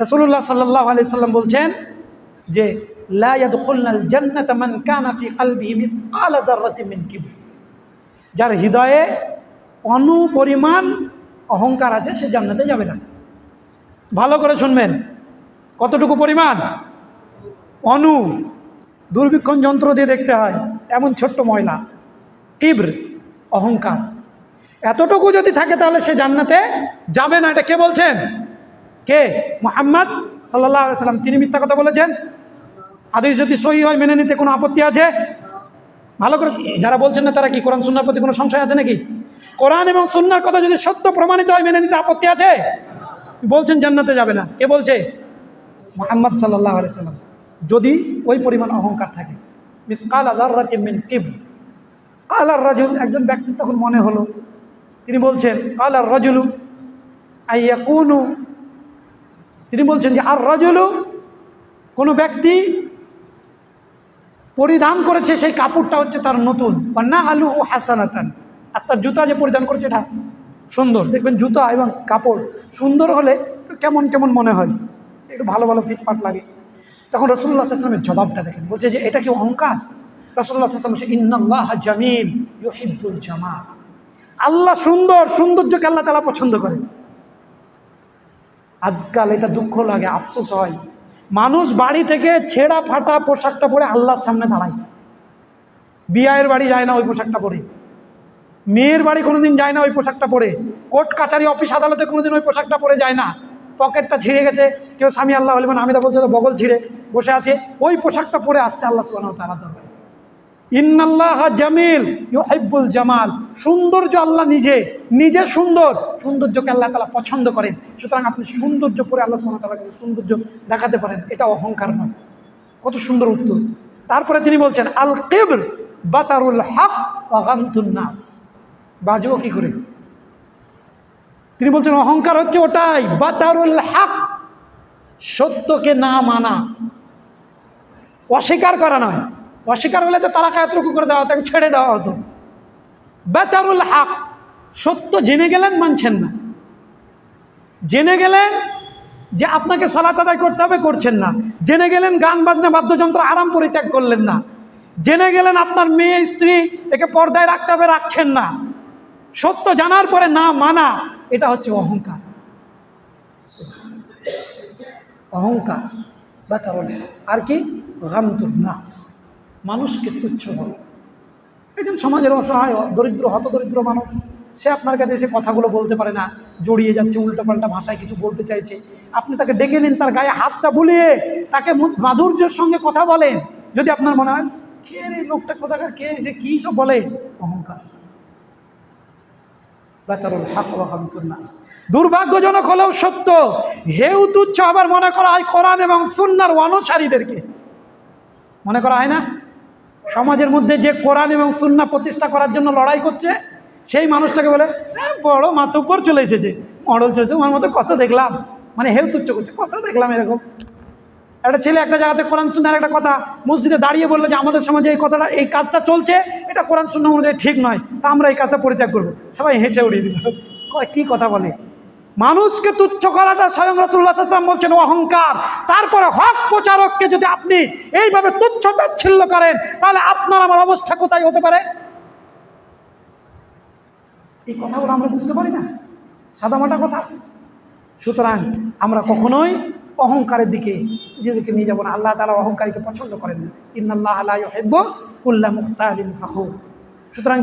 রসুল্লাহ সাল্লাহ আলি সাল্লাম বলছেন যে যার হৃদয়ে অনুপরিমাণ অহংকার আছে, সে জান্নাতে যাবে না। ভালো করে শুনবেন। কতটুকু পরিমাণ? অনু, দূরবীক্ষণ যন্ত্র দিয়ে দেখতে হয়, এমন ছোট্ট ময়লা। তীব্র অহংকার। এতটুকু যদি থাকে তাহলে সে জান্নাতে যাবে না। এটা কে বলছেন? কে? মোহাম্মদ সাল্লাহ সাল্লাম। তিনি মিথ্যা কথা বলেছেন। আদেশ যদি সহি হয়, মেনে নিতে কোনো আপত্তি আছে? ভালো করে যারা বলছেন না, তারা কি কোরআন, সুন্নার প্রতি কোনো সংশয় আছে নাকি? কোরআন এবং সুন্নার কথা যদি সত্য প্রমাণিত হয়, মেনে নিতে আপত্তি আছে? বলছেন জান্নাতে যাবে না। কে বলছে? মোহাম্মদ সাল্লাহ সাল্লাম। যদি ওই পরিমাণ অহংকার থাকে। কাল আল্লাহ মিন কিবর। কাল আর রাজুল, একজন ব্যক্তির তখন মনে হলো। তিনি বলছেন, কাল আর রাজুলু আইয়া কুনু তিনি বলছেন যে, আর রাজুলু, কোনো ব্যক্তি পরিধান করেছে সেই কাপড়টা হচ্ছে তার নতুন। বা না আলু ও হাসানাতান। আর তার জুতা যে পরিধান করেছে এটা সুন্দর। দেখবেন জুতা এবং কাপড় সুন্দর হলে কেমন কেমন মনে হয়, একটু ভালো ভালো ফিটফাট লাগে। তখন রসুল্লাহ আসলামের জবাবটা দেখেন। বলছে যে, এটা কি অহংকার? রসুল্লাহ আসলাম বলছে, ইন্নাল্লাহ জামিল ইউহিব্বুল জামাল। আল্লাহ সুন্দর সৌন্দর্যকে আল্লাহ তালা পছন্দ করে আজকাল এটা দুঃখ লাগে, আফসোস হয়। মানুষ বাড়ি থেকে ছেঁড়া ফাটা পোশাকটা পরে আল্লাহর সামনে দাঁড়ায়। বিয়ের বাড়ি যায় না ওই পোশাকটা পরে। মেয়ের বাড়ি কোনোদিন যায় না ওই পোশাকটা পরে। কোর্ট কাছারি অফিস, আদালতে কোনোদিন ওই পোশাকটা পরে যায় না। পকেটটা ছিঁড়ে গেছে, কেউ স্বামী আল্লাহ হলিমান আমিদা বলছে বগল ছিঁড়ে বসে আছে, ওই পোশাকটা পরে আসছে আল্লাহ সুবাহ তালা দরকার ইন্নাল্লাহ জামিল, ইউহিব্বুল জামাল। সৌন্দর্য আল্লাহ নিজে নিজে সুন্দর। সৌন্দর্যকে আল্লাহ তালা পছন্দ করেন। সুতরাং আপনি সৌন্দর্য পরে আল্লাহ সুবাহ তালাকে সৌন্দর্য দেখাতে পারেন। এটা অহংকার নয়। কত সুন্দর উত্তর। তারপরে তিনি বলছেন আল কেবর বাতারুল হক নাস। বাজবো কি করে? তিনি বলছেন, অহংকার হচ্ছে ওটাই। বাতারুল হক, সত্যকে না মানা। অস্বীকার করা নয়। অস্বীকার হলে তো তারা কায়াতরুকু করে দেওয়া হতো ছেড়ে দেওয়া হতো। বেতারুল হক, সত্য জেনে গেলেন, মানছেন না। জেনে গেলেন যে আপনাকে সালাত আদায় করতে হবে, করছেন না। জেনে গেলেন গান বাজনা, বাদ্যযন্ত্র আরাম পরিত্যাগ করলেন না। জেনে গেলেন আপনার মেয়ে, স্ত্রী, একে পর্দায় রাখতে হবে, রাখছেন না। সত্য জানার পরে না মানা, এটা হচ্ছে অহংকার। অহংকার বা কারণে আর কি? গামতুর নাস মানুষকে তুচ্ছ বলে। একজন সমাজের অসহায়, দরিদ্র, হতদরিদ্র মানুষ, সে আপনার কাছে এসে কথাগুলো বলতে পারে না, জড়িয়ে যাচ্ছে, উল্টোপাল্টা ভাষায় কিছু বলতে চাইছে। আপনি তাকে ডেকে নিন, তার গায়ে হাতটা বুলিয়ে তাকে মাধুর্যের সঙ্গে কথা বলেন। যদি আপনার মনে হয়, কে রে, লোকটা কোথাকার, কে এসে কী সব বলে? অহংকার। দুর্ভাগ্যজনক হলেও সত্য, হেউ তুচ্ছ আবার মনে করা হয় কোরআন এবং সুন্নার অনুসারীদেরকে। মনে করা হয় না? সমাজের মধ্যে যে কোরআন এবং সুন্না প্রতিষ্ঠা করার জন্য লড়াই করছে সেই মানুষটাকে বলে "হ্যাঁ, বড় মাতব্বর চলে এসেছে। মডল চলেছে আমার মতো কত দেখলাম। মানে হেউ তুচ্ছ করছে কত দেখলাম এরকম। একটা ছেলে একটা জায়গাতে কোরআন সুন্নার একটা কথা মসজিদে দাঁড়িয়ে বলল যে আমাদের সমাজে এই কথাটা এই কাজটা চলছে এটা কোরআন সুন্না অনুযায়ী ঠিক নয়। তা আমরা এই কাজটা পরিত্যাগ করব। সবাই হেসে উড়িয়ে দিল। কি কথা বলে? মানুষকে তুচ্ছ করাটা স্বয়ং রসুল্লাহ আসলাম বলছেন অহংকার। তারপরে হক প্রচারককে যদি আপনি এইভাবে তুচ্ছ তাচ্ছিল্য করেন, তাহলে আপনার আমার অবস্থা কোথায় হতে পারে? এই কথাগুলো আমরা বুঝতে পারি না। সাদামাটা কথা। সুতরাং আমরা কখনোই অহংকারের দিকে নিজেদেরকে নিয়ে যাব না। আল্লাহ তালা অহংকারীকে পছন্দ করেন না। ইন্নাল্লাহ আল্লাহ হেব্ব কুল্লা মুখতালিন ফাখুর। সুতরাং